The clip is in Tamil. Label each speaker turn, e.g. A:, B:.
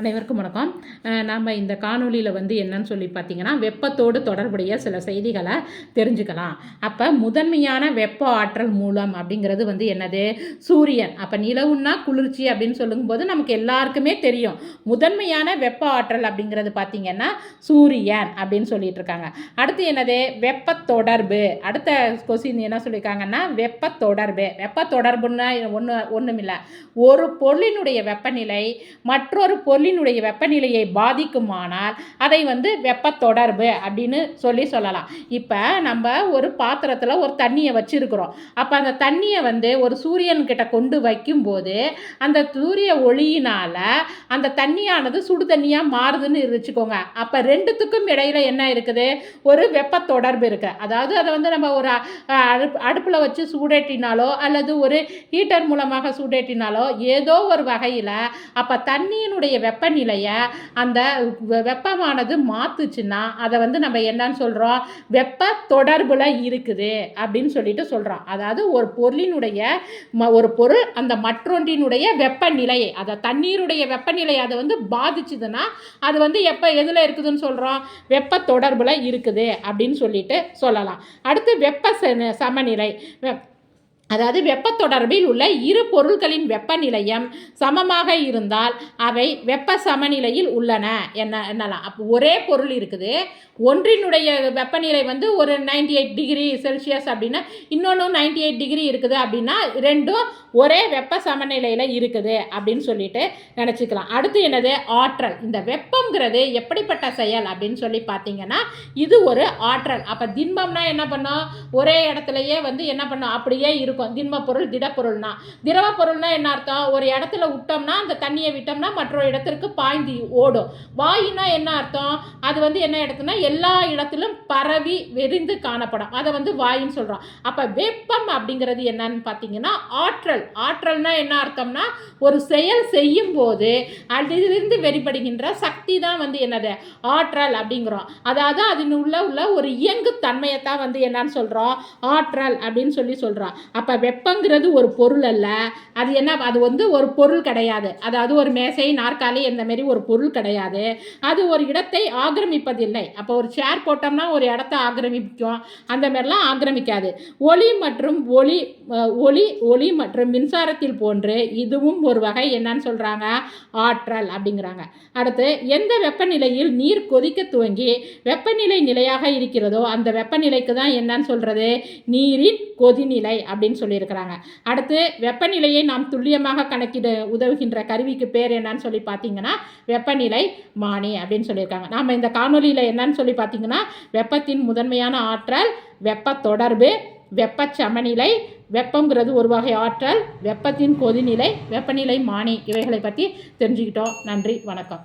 A: அனைவருக்கும் வணக்கம். நாம் இந்த காணொளியில் வந்து என்னன்னு சொல்லி பார்த்தீங்கன்னா வெப்பத்தோடு தொடர்புடைய சில செய்திகளை தெரிஞ்சுக்கலாம். அப்போ முதன்மையான வெப்ப ஆற்றல் மூலம் அப்படிங்கிறது வந்து என்னது? சூரியன். அப்போ நிலவுன்னா குளிர்ச்சி அப்படின்னு சொல்லும்போது நமக்கு எல்லாருக்குமே தெரியும். முதன்மையான வெப்ப ஆற்றல் அப்படிங்கிறது பார்த்தீங்கன்னா சூரியன் அப்படின்னு சொல்லிட்டு இருக்காங்க. அடுத்து என்னது? வெப்ப தொடர்பு அடுத்த கொஸ்டின் என்ன சொல்லியிருக்காங்கன்னா வெப்ப தொடர்பு வெப்ப தொடர்புன்னா ஒன்று ஒன்றும் இல்லை ஒரு பொருளினுடைய வெப்பநிலை மற்றொரு பொருள் பொருளினுடைய வெப்பநிலையை பாதிக்குமானால் அதை வந்து வெப்ப தொடர்பு அப்படின்னு சொல்லி சொல்லலாம். இப்போ நம்ம ஒரு பாத்திரத்தில் ஒரு தண்ணியை வச்சுருக்குறோம். அப்போ அந்த தண்ணியை வந்து ஒரு சூரியன்கிட்ட கொண்டு வைக்கும்போது அந்த சூரிய ஒளியினால் அந்த தண்ணியானது சுடு தண்ணியாக மாறுதுன்னு வச்சுக்கோங்க அப்போ ரெண்டுத்துக்கும் இடையில என்ன இருக்குது? ஒரு வெப்ப தொடர்பு இருக்குது அதாவது அதை வந்து நம்ம ஒரு அடுப்பு அடுப்பில் வச்சு சூடேற்றினாலோ அல்லது ஒரு ஹீட்டர் மூலமாக சூடேற்றினாலோ ஏதோ ஒரு வகையில் அப்போ தண்ணியினுடைய வெப்பநிலையை அந்த வெ- வெப்பமானது மாற்றுச்சுன்னா அதை வந்து நம்ம என்னன்னு சொல்கிறோம் வெப்ப தொடர்பில் இருக்குது அப்படின்னு சொல்லிட்டு சொல்கிறோம் அதாவது ஒரு பொருளினுடைய ம ஒரு பொருள் அந்த மற்றொன்றினுடைய வெப்பநிலையை அதை தண்ணீருடைய வெப்பநிலை அதை வந்து பாதிச்சுதுன்னா அது வந்து எப்போ எதில் இருக்குதுன்னு சொல்கிறோம் வெப்ப தொடர்பில் இருக்குது அப்படின்னு சொல்லிட்டு சொல்லலாம். அடுத்து வெப்ப சமநிலை. வெப் அதாவது வெப்ப தொடர்பில் உள்ள இரு பொருட்களின் வெப்பநிலையம் சமமாக இருந்தால் அவை வெப்ப சமநிலையில் உள்ளன. என்ன என்னலாம்? அப்போ ஒரே பொருள் இருக்குது. ஒன்றினுடைய வெப்பநிலை வந்து ஒரு 98 எயிட் டிகிரி செல்சியஸ் அப்படின்னா இன்னொன்று 98 எயிட் டிகிரி இருக்குது அப்படின்னா ரெண்டும் ஒரே வெப்ப சமநிலையில் இருக்குது அப்படின்னு சொல்லிட்டு நினச்சிக்கலாம். அடுத்து என்னது? ஆற்றல். இந்த வெப்பங்கிறது எப்படிப்பட்ட செயல் அப்படின்னு சொல்லி பார்த்தீங்கன்னா இது ஒரு ஆற்றல். அப்போ திண்பம்னா என்ன பண்ணோம்? ஒரே இடத்துலையே வந்து என்ன பண்ணோம்? அப்படியே இருக்கும். திண்ம பொருள் திடப்பொருள்னா. திரவ பொருள்னா என்ன அர்த்தம்? ஒரு இடத்துல விட்டோம்னா அந்த தண்ணியை விட்டோம்னா மற்றொரு இடத்திற்கு பாய்ந்து ஓடும். வாயுனா என்ன அர்த்தம்? அது வந்து என்ன இடத்துனா எல்லா இடத்திலும் பரவி விரிந்து காணப்படும். அதை வந்து வாயுன்னு சொல்கிறோம் அப்போ வெப்பம் அப்படிங்கிறது என்னன்னு பார்த்தீங்கன்னா ஆற்றல். ஆற்றல்னா என்ன அர்த்தம்னா ஒரு செயல் செய்யும் போது அதிலிருந்து வெளிப்படுகின்ற சக்தி தான் வந்து என்னது? ஆற்றல் அப்படிங்கிறோம். அதாவது அதில் உள்ள உள்ள ஒரு இயங்கு தன்மையை தான் வந்து என்னன்னு சொல்கிறோம் ஆற்றல் அப்படின்னு சொல்லி சொல்கிறோம் அப்போ வெப்பங்கிறது ஒரு பொருள் அல்ல. அது என்ன அது வந்து ஒரு பொருள் கிடையாது. அதாவது ஒரு மேசை நாற்காலி இந்த மாரி ஒரு பொருள் கிடையாது. அது ஒரு இடத்தை ஆக்கிரமிப்பதில்லை. அப்போ ஒரு சேர் போட்டோம்னா ஒரு இடத்த ஆக்கிரமிக்கும். அந்த மாதிரிலாம் ஆக்கிரமிக்காது. ஒளி மற்றும் ஒளி ஒளி ஒளி மற்றும் மின்சாரத்தில் போன்று இதுவும் ஒரு வகை என்னன்னு சொல்கிறாங்க ஆற்றல் அப்படிங்கிறாங்க. அடுத்து எந்த வெப்பநிலையில் நீர் கொதிக்க துவங்கி வெப்பநிலை நிலையாக இருக்கிறதோ அந்த வெப்பநிலைக்கு தான் என்னன்னு சொல்கிறது நீரின் கொதிநிலை அப்படின்னு அப்படின்னு சொல்லியிருக்கிறாங்க. அடுத்து வெப்பநிலையை நாம் துல்லியமாக கணக்கிட உதவுகின்ற கருவிக்கு பேர் என்னன்னு சொல்லி பார்த்தீங்கன்னா வெப்பநிலை மானி அப்படின்னு சொல்லியிருக்காங்க. நாம் இந்த காணொலியில் என்னன்னு சொல்லி பார்த்தீங்கன்னா வெப்பத்தின் முதன்மையான ஆற்றல் வெப்ப தொடர்பு வெப்ப சமநிலை வெப்பங்கிறது ஒரு வகை ஆற்றல் வெப்பத்தின் கொதிநிலை வெப்பநிலை மானி இவைகளை பற்றி தெரிஞ்சுக்கிட்டோம். நன்றி வணக்கம்.